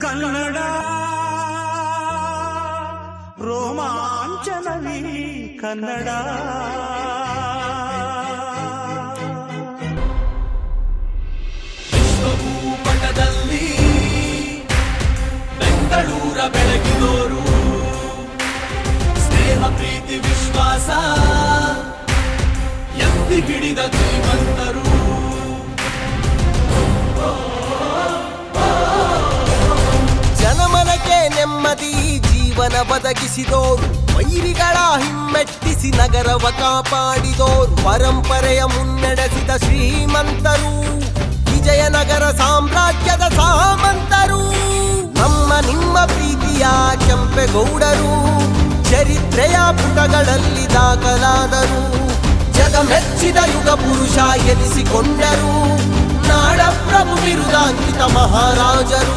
ಕನ್ನಡ ರೋಮಾಂಚನವಿ ಕನ್ನಡ. ವಿಶ್ವಭೂಪಟದಲ್ಲಿ ಬೆಂಗಳೂರ ಬೆಳಗಿದೋರು ಸ್ನೇಹ ಪ್ರೀತಿ ವಿಶ್ವಾಸ ಎತ್ತಿ ಹಿಡಿದ ಜೀವನ ಬದಗಿಸಿದೋರು ವೈರಿಗಳ ಹಿಮ್ಮೆಟ್ಟಿಸಿ ನಗರವ ಕಾಪಾಡಿದೋರು, ಪರಂಪರೆಯ ಮುನ್ನಡೆಸಿದ ಶ್ರೀಮಂತರು, ವಿಜಯನಗರ ಸಾಮ್ರಾಜ್ಯದ ಸಾಮಂತರು. ನಮ್ಮ ನಿಮ್ಮ ಪ್ರೀತಿಯ ಕೆಂಪೆಗೌಡರು, ಚರಿತ್ರೆಯ ಪುಟಗಳಲ್ಲಿ ದಾಖಲಾದರು ಜಗ ಮೆಚ್ಚಿದ ಯುಗ ಪುರುಷ ಎನಿಸಿಕೊಂಡರು ನಾಡ ಪ್ರಭು ಬಿರುದಾಂಕಿತ ಮಹಾರಾಜರು.